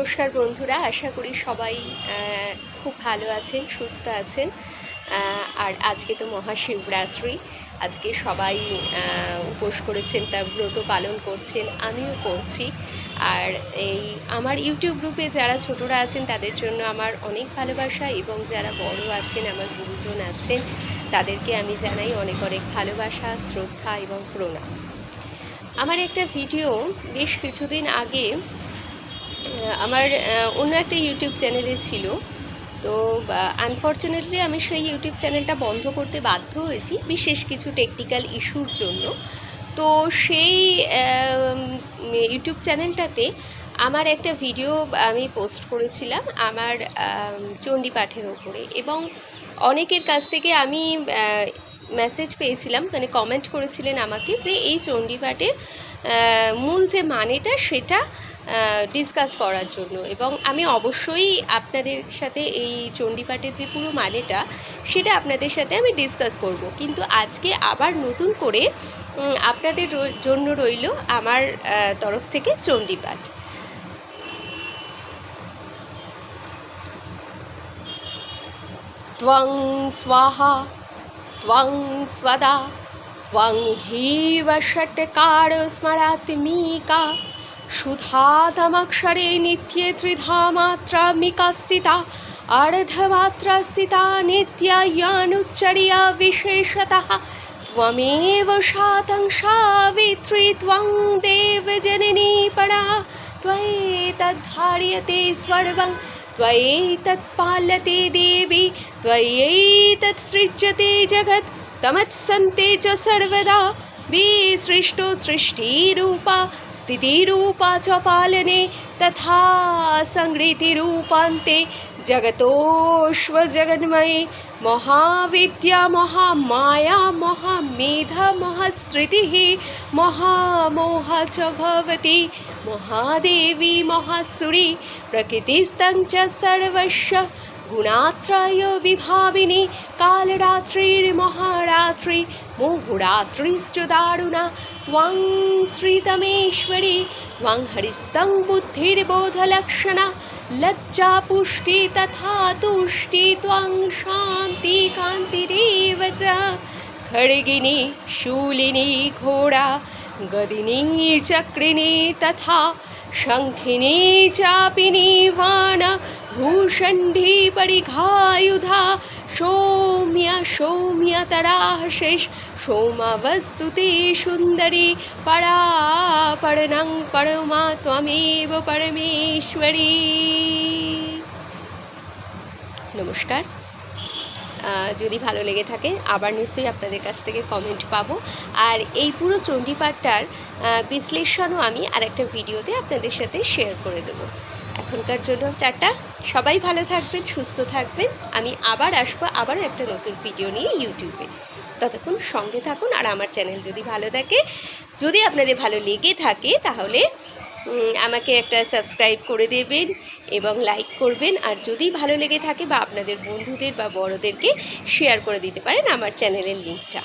নমস্কার বন্ধুরা, আশা করি সবাই খুব ভালো আছেন, সুস্থ আছেন। আর আজকে তো মহাশিবরাত্রি। আজকে সবাই উপোস করেছেন, তার ব্রত পালন করছেন, আমিও করছি। আর এই আমার ইউটিউব গ্রুপে যারা ছোটরা আছেন, তাদের জন্য আমার অনেক ভালোবাসা এবং যারা বড় আছেন, আমার গুরুজন আছেন, তাদেরকে আমি জানাই অনেক অনেক ভালোবাসা, শ্রদ্ধা এবং প্রণাম। আমার একটা ভিডিও বেশ কিছুদিন আগে আমার অন্য একটা ইউটিউব চ্যানেলে ছিল। তো আনফর্চুনেটলি আমি সেই ইউটিউব চ্যানেলটা বন্ধ করতে বাধ্য হয়েছি বিশেষ কিছু টেকনিক্যাল ইস্যুর জন্য। তো সেই ইউটিউব চ্যানেলটাতে আমার একটা ভিডিও আমি পোস্ট করেছিলাম আমার আম, চণ্ডী পাঠের ওপরে। এবং অনেকের কাছ থেকে আমি মেসেজ পেয়েছিলাম মানে কমেন্ট করেছিলেন আমাকে যে এই চণ্ডীপাঠের মূল যে মানেটা সেটা ডিসকাস করার জন্য। এবং আমি অবশ্যই আপনাদের সাথে এই চণ্ডীপাঠের যে পুরো মানেটা, সেটা আপনাদের সাথে আমি ডিসকাস করব। কিন্তু আজকে আবার নতুন করে আপনাদের জন্য রইল আমার তরফ থেকে চণ্ডীপাঠ। ত্বং স্বাহা त्वं स्वदा त्वं हीव षट्कार स्मरात्मिका सुधातमक्षरे नित्ये त्रिधा मात्रा मिका स्थिता अर्धमात्रा स्थिता नित्यायानुच्चर्या विशेषतः त्वमेव शातं सावित्री त्वं देवजननी परा त्वयेतद्धार्यते सर्वं त्वयैतत् पाल्यते देवी त्वयैतत् सृज्यते जगत् तमत्सन्ते च सर्वदा। विसृष्टो सृष्टिरूपा स्थितिरूपा च पालने तथा संहृतिरूपान्ते जगतोऽश्वजगन्मये महाविद्या महामाया महामेधा महाश्रुतिः महामोह च भवति महादेवी महासुरी प्रकृतिस्तं च सर्वस्य গুণাত্রায় বিভাবিনী, কালরাত্রির মহারাত্রি, মোহরাত্রিশ্চ দারুণা, ত্বং শ্রীতমেশ্বরী, ত্বং হরিস্তং বুদ্ধির্বোধলক্ষণা লজ্জা পুষ্টি তথা তুষ্টি, ত্বং শান্তি কান্তিরেব চ। খড়গিনী, শূলিনী ঘোড়া, গদিনী চক্রিনী তথা শঙ্খিনী, চাপিনী বাণ भूषण्डी परिघायुधा सौम्य सौम्यतराः शेष सोमवस्तु ते सुन्दरी परा परणं परमा त्वमेव परमेश्वरी নমস্কার আহ, যদি ভালো লেগে থাকে আবার নিশ্চয়ই আপনাদের কাছ থেকে কমেন্ট পাবো আর এই পুরো চণ্ডীপাঠটার আহ, বিশ্লেষণও আমি আর একটা ভিডিওতে আপনাদের সাথে শেয়ার করে দেবো এখনকার জন্য টাটা। সবাই ভালো থাকবেন, সুস্থ থাকবেন। আমি আবার আসব আবারও একটা নতুন ভিডিও নিয়ে ইউটিউবে ততক্ষণ সঙ্গে থাকুন আর আমার চ্যানেল যদি ভালো থাকে, যদি আপনাদের ভালো লেগে থাকে, তাহলে আমাকে একটা সাবস্ক্রাইব করে দেবেন এবং লাইক করবেন। আর যদি ভালো লেগে থাকে বা আপনাদের বন্ধুদের বা বড়োদেরকে শেয়ার করে দিতে পারেন আমার চ্যানেলের লিঙ্কটা